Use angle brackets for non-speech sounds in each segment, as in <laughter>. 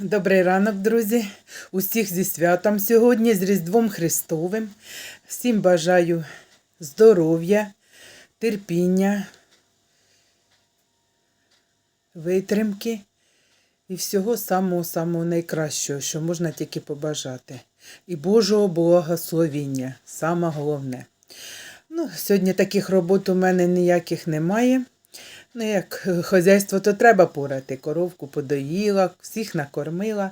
Добрий ранок, друзі. Усіх зі святом сьогодні, з Різдвом Христовим. Всім бажаю здоров'я, терпіння, витримки і всього самого-самого найкращого, що можна тільки побажати. І Божого благословіння, саме головне. Ну, сьогодні таких робот у мене ніяких немає. Ну, як е, хазяйство, то треба порати. Коровку подоїла, всіх накормила.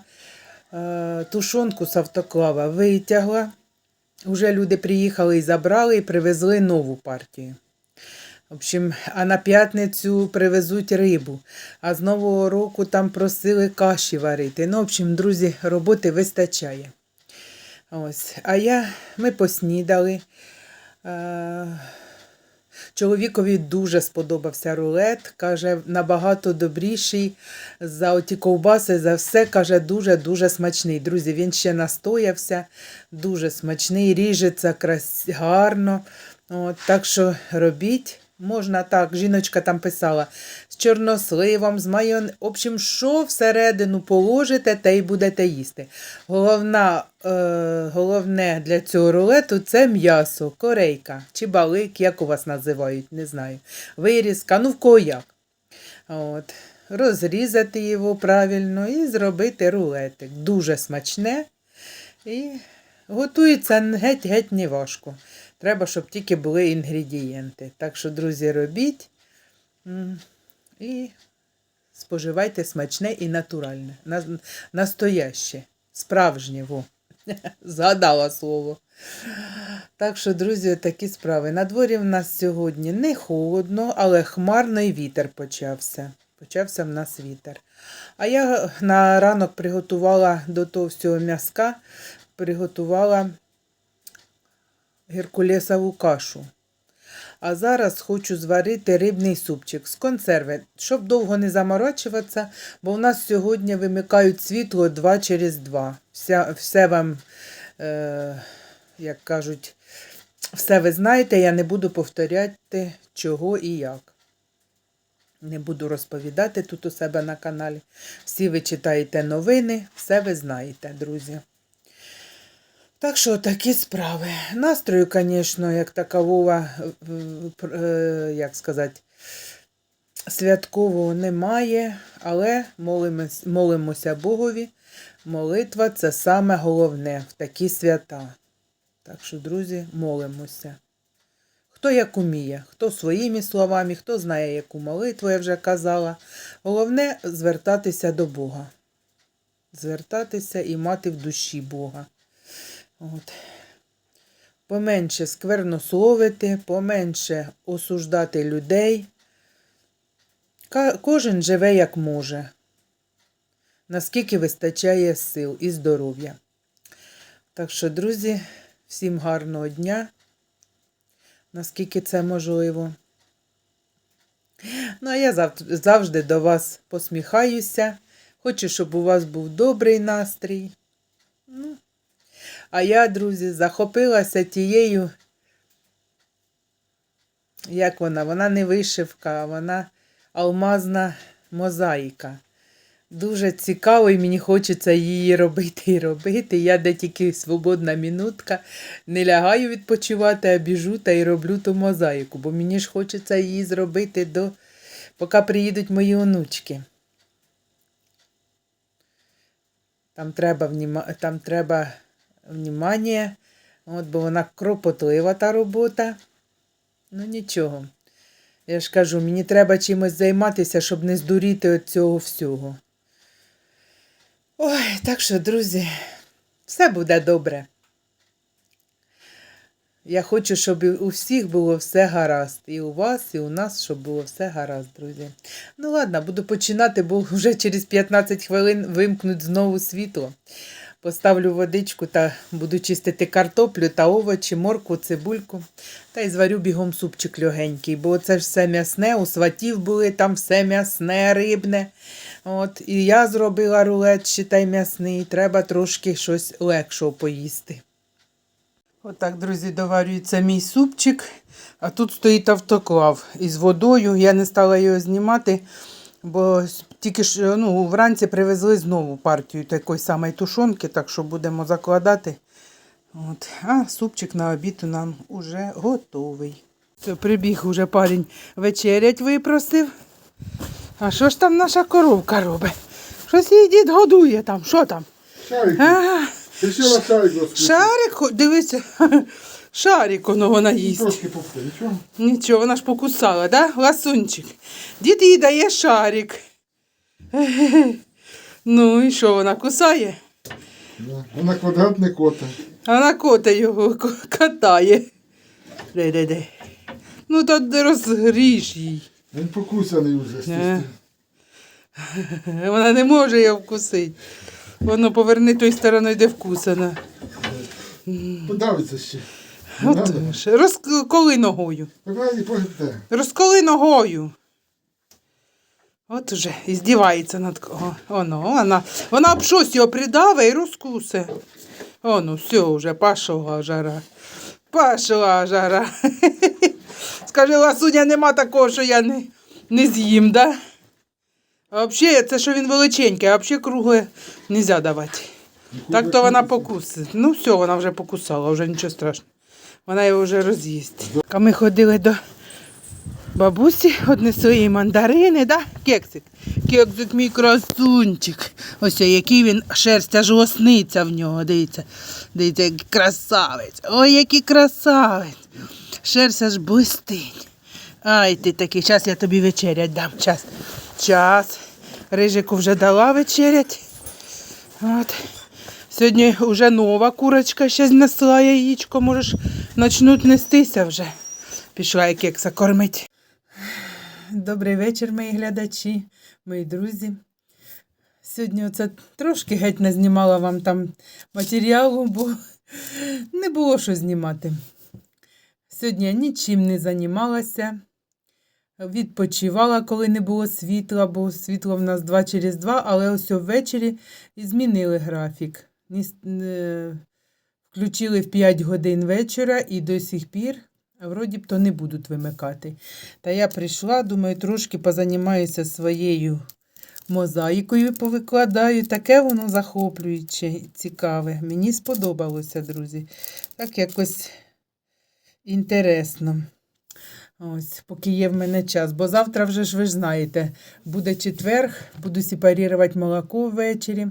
Е, Тушонку з автоклава витягла. Уже люди приїхали і забрали, і привезли нову партію. В общем, а на п'ятницю привезуть рибу. А з Нового року там просили каші варити. Ну, в общем, друзі, роботи вистачає. Ось. А я, ми поснідали. Чоловікові дуже сподобався рулет. Каже, набагато добріший за оті ковбаси, за все. Каже, дуже-дуже смачний. Друзі, він ще настоявся, дуже смачний, ріжеться крас... гарно. От, так що робіть. Можна так, жіночка там писала, з чорносливом, з майон. Общем, що всередину положите, те й будете їсти. Головна, е, головне для цього рулету це м'ясо, корейка чи балик, як у вас називають, не знаю. Вирізка, ну в кого як. От. Розрізати його правильно і зробити рулетик. Дуже смачне і готується геть-геть не важко. Треба, щоб тільки були інгредієнти. Так що, друзі, робіть і споживайте смачне і натуральне. Настояще, справжнє. Во. <laughs> Згадала слово. Так що, друзі, такі справи. На дворі в нас сьогодні не холодно, але хмарно і вітер почався. Почався в нас вітер. А я на ранок приготувала до того всього м'язка, приготувала геркулесову кашу. А зараз хочу зварити рибний супчик з консерви, щоб довго не заморочуватися, бо в нас сьогодні вимикають світло 2 через 2. Вся, все вам, е, як кажуть, все ви знаєте, я не буду повторяти, чого і як. Не буду розповідати тут у себе на каналі. Всі ви читаєте новини, все ви знаєте, друзі. Так що такі справи. Настрою, звісно, як такового, е, е, як сказати, святкового немає, але молимось, молимося Богові. Молитва це саме головне в такі свята. Так що, друзі, молимося. Хто як уміє, хто своїми словами, хто знає, яку молитву я вже казала. Головне звертатися до Бога. Звертатися і мати в душі Бога. От. Поменше сквернословити, поменше осуждати людей. Кожен живе як може, наскільки вистачає сил і здоров'я. Так що, друзі, всім гарного дня, наскільки це можливо. Ну, а я завжди до вас посміхаюся. Хочу, щоб у вас був добрий настрій. Ну, а я, друзі, захопилася тією, як вона? Вона не вишивка, а вона алмазна мозаїка. Дуже цікаво, і мені хочеться її робити і робити. Я де тільки свободна мінутка, не лягаю відпочивати, а біжу та й роблю ту мозаїку, бо мені ж хочеться її зробити до поки приїдуть мої онучки. Там треба, вніма... Там треба внімання, от, бо вона кропотлива та робота. Ну нічого. Я ж кажу, мені треба чимось займатися, щоб не здуріти від цього всього. Ой, так що, друзі, все буде добре. Я хочу, щоб у всіх було все гаразд. І у вас, і у нас, щоб було все гаразд, друзі. Ну ладно, буду починати, бо вже через 15 хвилин вимкнуть знову світло. Поставлю водичку та буду чистити картоплю та овочі, морку, цибульку. Та й зварю бігом супчик легенький, бо це ж все м'ясне, у сватів були там все м'ясне, рибне. От, і я зробила рулет, считай, м'ясний. Треба трошки щось легшого поїсти. Отак, друзі, доварюється мій супчик. А тут стоїть автоклав із водою. Я не стала його знімати. Бо тільки ж ну, вранці привезли знову партію такої самої тушонки, так що будемо закладати. От. А супчик на обід у нам уже готовий. Це прибіг уже парень вечерять випросив. А що ж там наша коровка робить? Щось її дід годує там. Що там? Шарик. Шарик, дивися, шарик воно вона їсть. Трошки повтори, нічого? Нічого, вона ж покусала, да? Ласунчик. Дід їй дає шарик. <laughs> Ну і що, вона кусає? Да. Вона квадратний кота. А вона кота його катає. Де-де-де. Ну то де розгріш їй. Він покусаний вже. Стисти. Вона <laughs> не може його вкусити. Воно поверни той стороною, де вкусана. Подавиться ще. Не От. Розколи ногою. Розколи ногою. От уже і здівається над кого. Оно, вона, вона об щось його придаве і розкусе. Оно, все вже пішла жара. Пішла жара. <laughs> Скажи, Ласуня, нема такого, що я не, не з'їм, да? А взагалі, це що він величенький, а взагалі кругле не можна давати. Так то вона покусить. Ну все, вона вже покусала, вже нічого страшного. Вона його вже роз'їсть. А ми ходили до бабусі, однесли їй мандарини, да? Кексик. Кексик мій красунчик. Ось який він шерсть аж лосниця в нього. Дивіться. Дивіться, який красавець. Ой, який красавець. Шерсть аж блистить. Ай, ти такий, час я тобі вечерять дам. Час. Час. Рижику вже дала вечерять. От. Сьогодні вже нова курочка ще знесла яєчко, можеш почнуть нестися вже. Пішла я кекса кормить. Добрий вечір, мої глядачі, мої друзі. Сьогодні оце трошки геть не знімала вам там матеріалу, бо не було що знімати. Сьогодні я нічим не займалася. Відпочивала, коли не було світла, бо світло в нас 2 через 2, але ось ввечері і змінили графік. Включили в 5 годин вечора і до сих пір вроді б то не будуть вимикати. Та я прийшла, думаю, трошки позанімаюся своєю мозаїкою, повикладаю. Таке воно захоплююче, цікаве. Мені сподобалося, друзі. Так якось інтересно. Ось, поки є в мене час. Бо завтра вже ж ви знаєте, буде четверг, буду сепарувати молоко ввечері.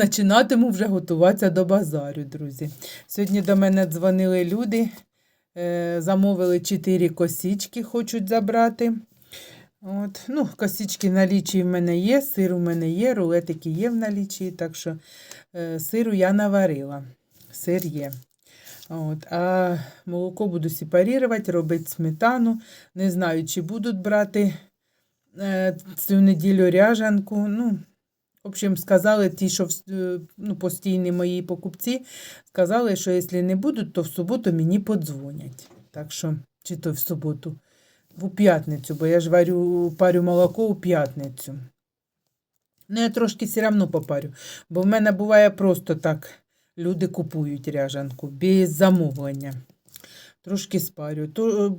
Починатиму вже готуватися до базарю, друзі. Сьогодні до мене дзвонили люди, е, замовили 4 косички, хочуть забрати. От. Ну, косички в налічі в мене є, сир у мене є, рулетики є в налічі, так що е, сиру я наварила. Сир є. От. А молоко буду сепарувати, робити сметану. Не знаю, чи будуть брати е, цю неділю ряжанку. Ну, в общем, сказали ті, що е, ну, постійні мої покупці, сказали, що якщо не будуть, то в суботу мені подзвонять. Так що, чи то в суботу, в п'ятницю, бо я ж варю, парю молоко у п'ятницю. Ну, я трошки все одно попарю, бо в мене буває просто так. Люди купують ряжанку без замовлення. Трошки спарю. То, е,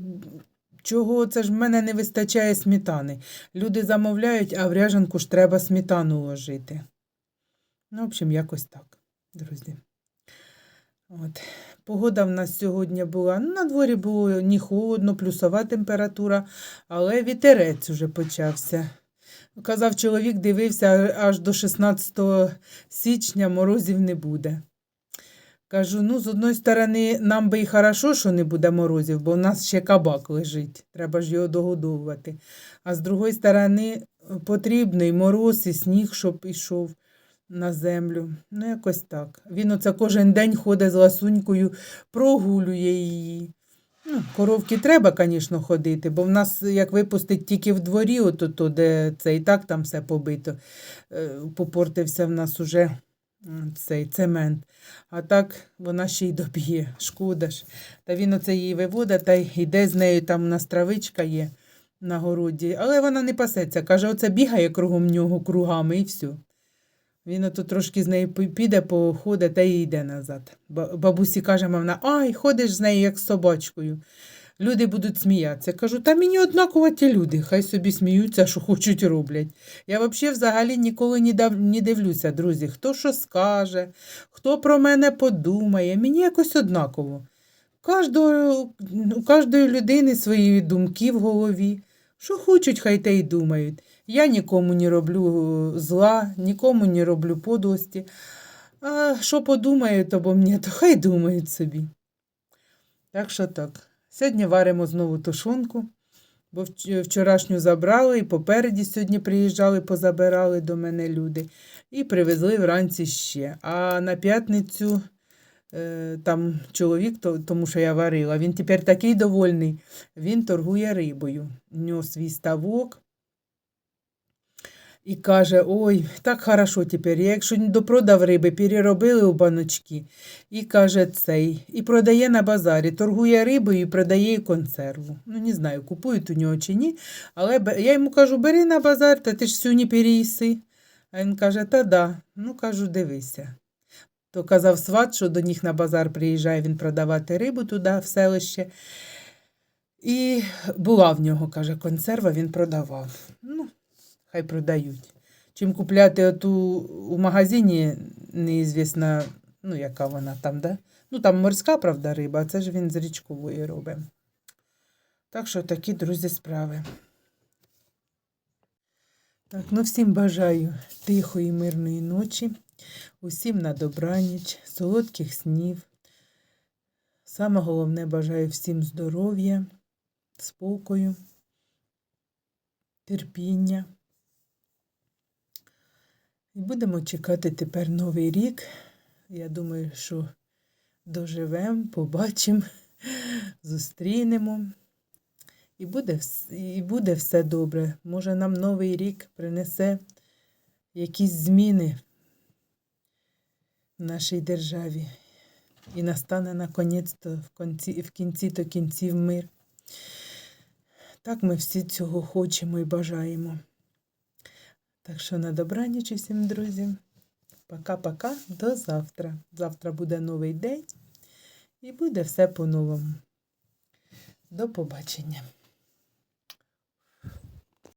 чого це ж в мене не вистачає сметани? Люди замовляють, а в ряжанку ж треба сметану ложити. Ну, в общем, якось так, друзі. От. Погода в нас сьогодні була. Ну, на дворі було не холодно, плюсова температура, але вітерець уже почався. Казав чоловік, дивився, аж до 16 січня морозів не буде. Кажу, ну, з одної сторони, нам би і хорошо, що не буде морозів, бо в нас ще кабак лежить, треба ж його догодовувати. А з другої сторони, потрібно і мороз, і сніг, щоб ішов на землю. Ну, якось так. Він оце кожен день ходить з ласунькою, прогулює її. Ну, коровки треба, звісно, ходити, бо в нас, як випустить тільки в дворі, ото, то, де це і так там все побито, е, попортився в нас уже цей цемент. А так вона ще й доб'є, шкода ж. Та він оце її виводить та йде з нею, там у нас травичка є на городі, але вона не пасеться. Каже, оце бігає кругом нього кругами і все. Він ото трошки з нею піде, походить та й йде назад. Бабусі каже, мовна, ай, ходиш з нею, як з собачкою. Люди будуть сміятися. Кажу, та мені однаково ті люди, хай собі сміються, що хочуть роблять. Я взагалі взагалі ніколи не, дивлюся, друзі, хто що скаже, хто про мене подумає. Мені якось однаково. Кожного, у кожної людини свої думки в голові. Що хочуть, хай те й думають. Я нікому не роблю зла, нікому не роблю подлості. А що подумають обо мені, то хай думають собі. Так що так. Сьогодні варимо знову тушонку, бо вчорашню забрали і попереді сьогодні приїжджали, позабирали до мене люди і привезли вранці ще. А на п'ятницю е, там чоловік, то- тому що я варила, він тепер такий довольний, він торгує рибою. У нього свій ставок. І каже, ой, так хорошо тепер. Я якщо не допродав риби, переробили у баночки. І каже цей. І продає на базарі. Торгує рибою і продає консерву. Ну, не знаю, купують у нього чи ні. Але я йому кажу, бери на базар, та ти ж не переїси. А він каже, та да. Ну, кажу, дивися. То казав сват, що до них на базар приїжджає він продавати рибу туди, в селище. І була в нього, каже, консерва, він продавав. Ну, хай продають. Чим купляти оту у магазині, неізвісно, ну, яка вона там, да? Ну, там морська, правда, риба, а це ж він з річкової робить. Так що такі, друзі, справи. Так, ну всім бажаю тихої, мирної ночі, усім на добраніч, солодких снів. Саме головне бажаю всім здоров'я, спокою, терпіння. І будемо чекати тепер новий рік. Я думаю, що доживемо, побачимо, <laughs> зустрінемо. І буде, і буде все добре. Може, нам новий рік принесе якісь зміни в нашій державі. І настане наконець-то в кінці, в кінці то кінців мир. Так ми всі цього хочемо і бажаємо. Так що на добраніч усім, друзі. Пока-пока, до завтра. Завтра буде новий день і буде все по-новому. До побачення.